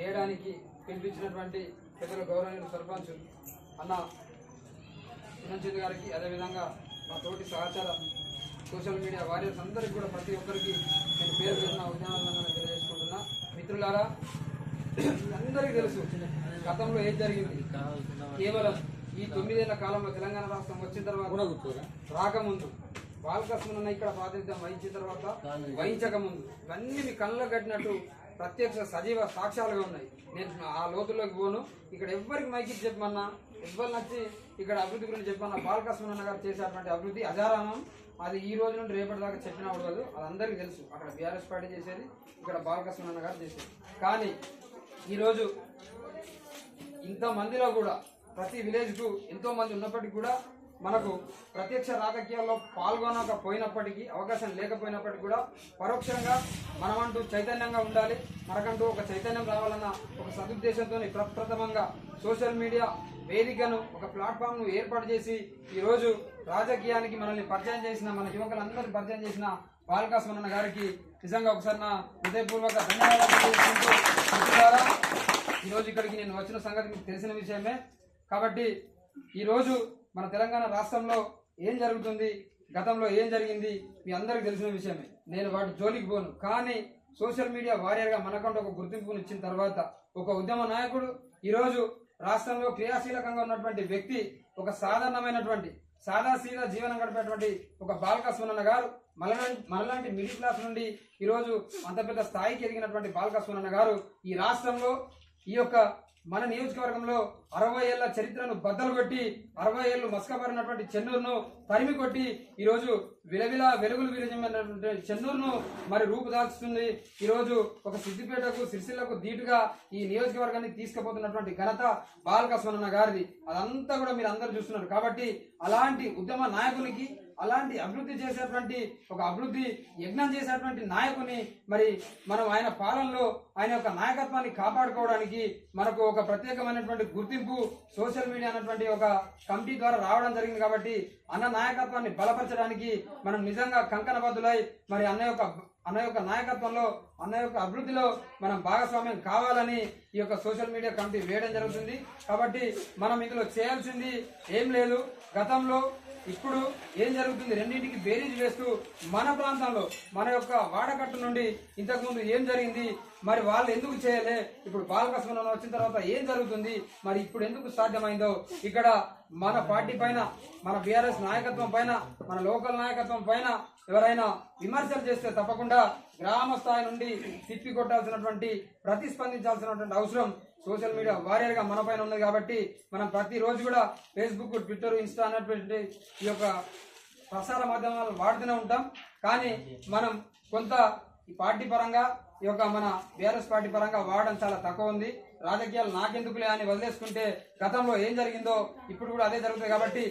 వేయడానికి పిలిపించినటువంటి పెద్దల గౌరవనీయులు సర్పంచ్ అన్న చిన్నంచేతి గారికి అదేవిధంగా మా తోటి సహచార సోషల్ మీడియా వారియర్స్ అందరికీ కూడా ప్రతి ఒక్కరికి నేను పేరు పేరున ఉద్యానవందనాలు తెలియజేసుకుంటున్నా. మిత్రులారా అందరికీ తెలుసు గతంలో ఏం జరిగింది? కేవలం ఈ తొమ్మిదేళ్ళ కాలంలో తెలంగాణ రాష్ట్రం వచ్చిన తర్వాత రాకముందు బాలకృష్ణ ఇక్కడ ప్రాతినిధ్యం వహించిన తర్వాత వహించక ముందు ఇవన్నీ మీ కళ్ళ కట్టినట్టు ప్రత్యక్ష సజీవ సాక్ష్యాలుగా ఉన్నాయి. నేను ఆ లోతుల్లోకి పోను. ఇక్కడ ఎవ్వరికి మైకి చెప్పమన్నా ఎవ్వరు నచ్చి ఇక్కడ అభివృద్ధి గురించి చెప్పమన్నా బాలకృష్ణ గారు చేసేటువంటి అభివృద్ధి అజారామం. అది ఈ రోజు నుండి రేపటి దాకా చెప్పినప్పుడు కాదు. అది అందరికీ తెలుసు. అక్కడ బీఆర్ఎస్ పార్టీ చేసేది ఇక్కడ బాలకృష్ణ గారు చేసేది. కానీ ఈరోజు ఇంతమందిలో కూడా ప్రతి విలేజ్కు ఎంతోమంది ఉన్నప్పటికీ కూడా మనకు ప్రత్యక్ష రాజకీయాల్లో పాల్గొనకపోయినప్పటికీ అవకాశం లేకపోయినప్పటికీ కూడా పరోక్షంగా మనమంటూ చైతన్యంగా ఉండాలి. మనకంటూ ఒక చైతన్యం రావాలన్న ఒక సదుద్దేశంతో ప్రప్రథమంగా సోషల్ మీడియా వేదికను ఒక ప్లాట్ఫామ్ను ఏర్పాటు చేసి ఈరోజు రాజకీయానికి మనల్ని పరిచయం చేసిన మన యువకులందరినీ పరిచయం చేసిన బాలకాస్మరణ గారికి నిజంగా ఒకసారి నా హృదయపూర్వక ధన్యవాదాలు ఈరోజు ఈ రోజు ఇక్కడికి నేను వచ్చిన సంగతి మీకు తెలిసిన విషయమే. కాబట్టి ఈరోజు మన తెలంగాణ రాష్ట్రంలో ఏం జరుగుతుంది? గతంలో ఏం జరిగింది? మీ అందరికి తెలిసిన విషయమే. నేను వాటి జోలికి పోను. కానీ సోషల్ మీడియా వారియర్గా మనకంటూ ఒక గుర్తింపుని ఇచ్చిన తర్వాత ఒక ఉద్యమ నాయకుడు ఈరోజు రాష్ట్రంలో క్రియాశీలకంగా ఉన్నటువంటి వ్యక్తి ఒక సాధారణమైనటువంటి సాదాసీదా జీవనం గడిపేటువంటి ఒక బాలక బాలకస్వనన్న గారు మనలాంటి మిడిల్ క్లాస్ నుండి ఈరోజు అంత పెద్ద స్థాయికి ఎదిగినటువంటి బాలకస్వనన్న గారు ఈ రాష్ట్రంలో ఈ యొక్క మన నియోజకవర్గంలో అరవై ఏళ్ళ చరిత్రను బద్దలు కొట్టి అరవై ఏళ్ళు మస్కబరినటువంటి చెన్నూరును తరిమి కొట్టి ఈరోజు విలవిల వెలుగులు విరజమైనటువంటి చెన్నూరును మరి రూపుదాల్చుతుంది. ఈరోజు ఒక సిద్దిపేటకు సిరిసిల్లకు ధీటుగా ఈ నియోజకవర్గాన్ని తీసుకుపోతున్నటువంటి ఘనత బాలకస్వరణ గారిది. అదంతా కూడా మీరు అందరూ చూస్తున్నారు. కాబట్టి అలాంటి ఉద్యమ నాయకునికి అలాంటి అభివృద్ధి చేసేటువంటి ఒక అభివృద్ధి యజ్ఞం చేసేటువంటి నాయకుని మరి మనం ఆయన పాలనలో ఆయన యొక్క నాయకత్వాన్ని కాపాడుకోవడానికి మనకు ఒక ప్రత్యేకమైనటువంటి గుర్తింపు సోషల్ మీడియా అనేటువంటి ఒక కమిటీ ద్వారా రావడం జరిగింది కాబట్టి అన్న నాయకత్వాన్ని బలపరచడానికి మనం నిజంగా కంకణబద్దులై మరి అన్న యొక్క అన్న యొక్క నాయకత్వంలో అన్న యొక్క అభివృద్ధిలో మనం భాగస్వామ్యం కావాలని ఈ యొక్క సోషల్ మీడియా కమిటీ వేయడం జరుగుతుంది. కాబట్టి మనం ఇందులో చేయాల్సింది ఏం లేదు. గతంలో ఇప్పుడు ఏం జరుగుతుంది? రెండింటికి బేరీజ్ వేస్తూ మన ప్రాంతంలో మన యొక్క వాడకట్టు నుండి ఇంతకుముందు ఏం జరిగింది? మరి వాళ్ళు ఎందుకు చేయలే? ఇప్పుడు బాలకృష్ణ వచ్చిన తర్వాత ఏం జరుగుతుంది? మరి ఇప్పుడు ఎందుకు సాధ్యమైందో? ఇక్కడ మన పార్టీ పైన మన బీఆర్ఎస్ నాయకత్వం పైన మన లోకల్ నాయకత్వం పైన ఎవరైనా విమర్శలు చేస్తే తప్పకుండా గ్రామ స్థాయి నుండి తిప్పి కొట్టాల్సినటువంటి ప్రతిస్పందించాల్సినటువంటి అవసరం సోషల్ మీడియా వారియర్గా మన పైన ఉన్నది కాబట్టి మనం ప్రతిరోజు కూడా ఫేస్బుక్ ట్విట్టర్ ఇన్స్టా అనేటువంటి ఈ యొక్క ప్రసార మాధ్యమాలు వాడుతూనే ఉంటాం. కానీ మనం కొంత ఈ పార్టీ పరంగా ఈ యొక్క మన బీఆర్ఎస్ పార్టీ పరంగా వాడడం చాలా తక్కువ ఉంది. రాజకీయాలు నాకెందుకులే అని వదిలేసుకుంటే గతంలో ఏం జరిగిందో ఇప్పుడు కూడా అదే జరుగుతుంది కాబట్టి